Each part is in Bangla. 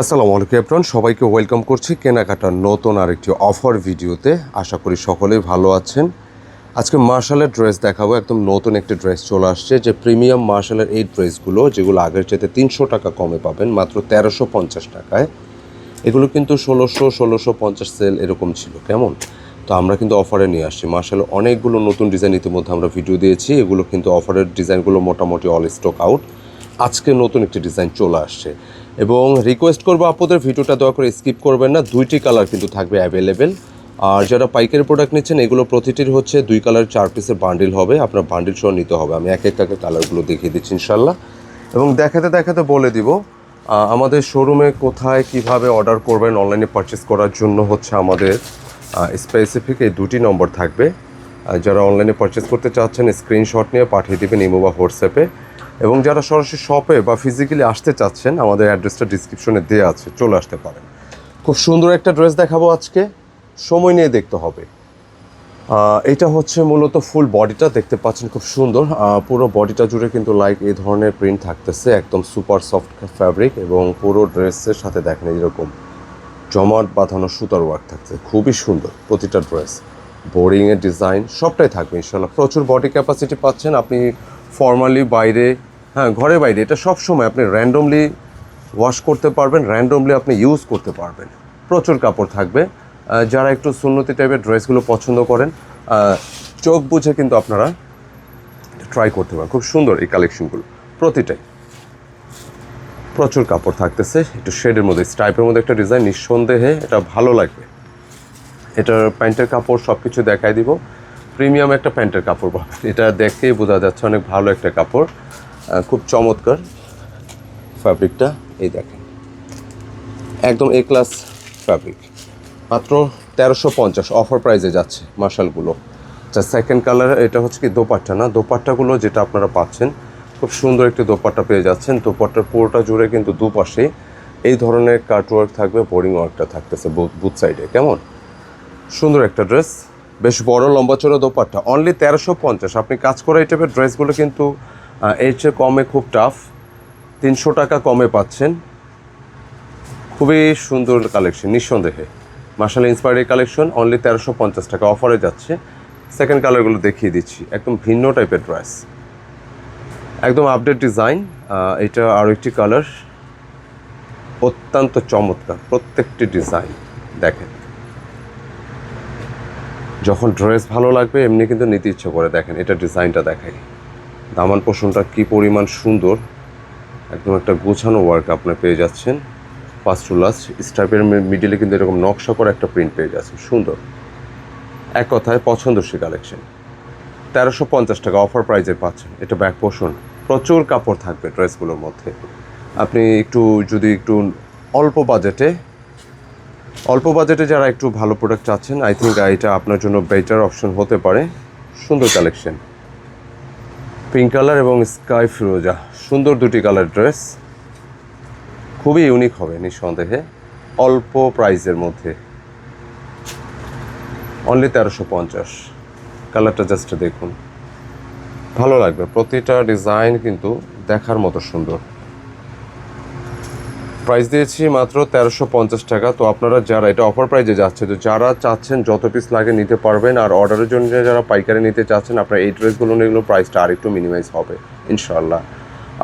আসসালামু আলাইকুম এপ্রন সবাইকে ওয়েলকাম করছি কেনাকাটার নতুন আরেকটি অফার ভিডিওতে। আশা করি সকলেই ভালো আছেন। আজকে মার্শালের ড্রেস দেখাবো, একদম নতুন একটি ড্রেস চলে আসছে, যে প্রিমিয়াম মার্শালের এই ড্রেসগুলো, যেগুলো আগের চাইতে তিনশো টাকা কমে পাবেন, মাত্র তেরোশো পঞ্চাশ টাকায়। এগুলো কিন্তু ষোলোশো ষোলোশো পঞ্চাশ সেল এরকম ছিল, কেমন? তো আমরা কিন্তু অফারে নিয়ে আসছি। মার্শাল অনেকগুলো নতুন ডিজাইন ইতিমধ্যে আমরা ভিডিও দিয়েছি, এগুলো কিন্তু অফারের ডিজাইনগুলো মোটামুটি অল স্টক আউট। আজকে নতুন একটি ডিজাইন চলে আসছে। এবং রিকোয়েস্ট করব আপনাদের ভিডিওটা দয়া করে স্কিপ করবেন না। দুইটি কালার কিন্তু থাকবে অ্যাভেলেবেল আর যারা পাইকারি প্রোডাক্ট নিচ্ছেন, এগুলো প্রতিটির হচ্ছে দুই কালার চার পিসের বান্ডিল হবে। আপনার বান্ডিল সহ নিতে হবে। আমি এক এক এক কালারগুলো দেখিয়ে দিচ্ছি ইনশাল্লাহ এবং দেখাতে দেখাতে বলে দিব আমাদের শোরুমে কোথায় কীভাবে অর্ডার করবেন অনলাইনে পারচেস করার জন্য হচ্ছে আমাদের স্পেসিফিক এই দুটি নম্বর থাকবে। যারা অনলাইনে পারচেস করতে চাচ্ছেন স্ক্রিনশট নিয়ে পাঠিয়ে দেবেন ইমো বা হোয়াটসঅ্যাপে। এবং যারা সরাসরি শপে বা ফিজিক্যালি আসতে চাচ্ছেন, আমাদের অ্যাড্রেসটা ডিসক্রিপশনে দেওয়া আছে, চলে আসতে পারেন। খুব সুন্দর একটা ড্রেস দেখাবো আজকে। সময় নিয়ে দেখতে হবে। এটা হচ্ছে মূলত ফুল বডিটা দেখতে পাচ্ছেন খুব সুন্দর। পুরো বডিটা জুড়ে কিন্তু লাইক এই ধরনের প্রিন্ট থাকতেছে, একদম সুপার সফট ফ্যাব্রিক এবং পুরো ড্রেসের সাথে দেখেন এরকম জমাট বাঁধানো সুতার ওয়ার্ক থাকছে, খুবই সুন্দর প্রতিটা ড্রেস বোরিংয়ের ডিজাইন সবটাই থাকবে ইনশাল্লাহ প্রচুর বডি ক্যাপাসিটি পাচ্ছেন, আপনি ফর্মালি বাইরে হ্যাঁ ঘরে বাইরে। এটা সব সময় আপনি র্যান্ডমলি ওয়াশ করতে পারবেন র্যান্ডমলি আপনি ইউজ করতে পারবেন। প্রচুর কাপড় থাকবে। যারা একটু সুন্নতি টাইপের ড্রেসগুলো পছন্দ করেন চোখ বুঝে কিন্তু আপনারা ট্রাই করতে পারেন। খুব সুন্দর এই কালেকশনগুলো প্রতিটাই। প্রচুর কাপড় থাকতেছে, একটু শেডের মধ্যে স্টাইপের মধ্যে একটা ডিজাইন নিঃসন্দেহে এটা ভালো লাগবে। এটার প্যান্টের কাপড় সব কিছু দেখাই দিব। প্রিমিয়াম একটা প্যান্টের কাপড় পাবেন। এটা দেখেই বোঝা যাচ্ছে অনেক ভালো একটা কাপড়। খুব চমৎকার ফ্যাব্রিকটা এই দেখেন। একদম এ ক্লাস ফ্যাব্রিক মাত্র তেরোশো পঞ্চাশ অফার প্রাইসে যাচ্ছে মার্শালগুলো। যা সেকেন্ড কালার এটা হচ্ছে কি দোপাট্টা না? দোপাট্টাগুলো যেটা আপনারা পাচ্ছেন, খুব সুন্দর একটি দোপাট্টা পেয়ে যাচ্ছেন। দোপাট্টার পুরোটা জুড়ে কিন্তু দুপাশে এই ধরনের কাটওয়ার্ক থাকবে বোরিং ওয়ার্কটা থাকতেছে বুথ সাইডে কেমন? সুন্দর একটা ড্রেস বেশ বড় লম্বা চড়া দোপাট্টা। অনলি তেরোশো পঞ্চাশ। আপনি কাজ করা এই টাইপের ড্রেসগুলো কিন্তু এর চেয়ে কমে খুব টাফ তিনশো টাকা কমে পাচ্ছেন। খুবই সুন্দর কালেকশন নিঃসন্দেহে। মার্শাল ইন্সপায়ারি কালেকশন অনলি তেরোশো পঞ্চাশ টাকা অফারে যাচ্ছে। সেকেন্ড কালারগুলো দেখিয়ে দিচ্ছি, একদম ভিন্ন টাইপের ড্রেস একদম আপডেট ডিজাইন এটা আরও একটি কালার অত্যন্ত চমৎকার, প্রত্যেকটি ডিজাইন দেখেন। যখন ড্রেস ভালো লাগবে, এমনি কিন্তু নিতে ইচ্ছে করে, দেখেন, এটা ডিজাইনটা দেখাই। দামান পোষণটা কী পরিমাণ সুন্দর? একদম একটা গোছানো ওয়ার্ক আপনি পেয়ে যাচ্ছেন। ফার্স্ট টু লাস্ট স্টাইপের মিডিলে কিন্তু এরকম নকশা করা একটা প্রিন্ট পেয়ে যাচ্ছেন। সুন্দর। এক কথায় পছন্দসই কালেকশন তেরোশো পঞ্চাশ টাকা অফার প্রাইজে পাচ্ছেন। এটা ব্যাক পোষণ প্রচুর কাপড় থাকবে ড্রেসগুলোর মধ্যে। আপনি একটু, যদি একটু অল্প বাজেটে অল্প বাজেটে যারা একটু ভালো প্রোডাক্ট চাচ্ছেন আই থিঙ্ক এটা আপনার জন্য বেটার অপশন হতে পারে। সুন্দর কালেকশন পিঙ্ক কালার এবং স্কাই ফিরোজা সুন্দর দুটি কালার ড্রেস খুবই ইউনিক হবে নিঃসন্দেহে, অল্প প্রাইসের মধ্যে। অনলি তেরোশো পঞ্চাশ। কালারটা জাস্ট দেখুন। ভালো লাগবে, প্রতিটা ডিজাইন কিন্তু দেখার মতো সুন্দর। প্রাইস দিয়েছি মাত্র তেরোশো পঞ্চাশ টাকা। তো আপনারা যারা এটা অফার প্রাইজে যাচ্ছে, তো যারা চাচ্ছেন যত পিস লাগে নিতে পারবেন। আর অর্ডারের জন্য যারা পাইকারি নিতে চাচ্ছেন, আপনার এই ড্রেসগুলো নিয়ে প্রাইসটা আর একটু মিনিমাইজ হবে ইনশাল্লাহ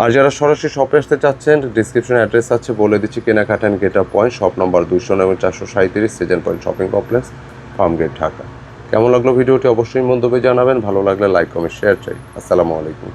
আর যারা সরাসরি শপে আসতে চাচ্ছেন ডিসক্রিপশনে অ্যাড্রেস আছে, বলে দিচ্ছি কেনাকাটা and gate point shop number দুশো এবং চারশো সাঁত্রিশ season point shopping complex farm gate Dhaka. কেমন লাগল ভিডিওটি অবশ্যই মন্তব্যে জানাবেন, ভালো লাগলে লাইক কমেন্ট শেয়ার চাই। আসসালামু আলাইকুম।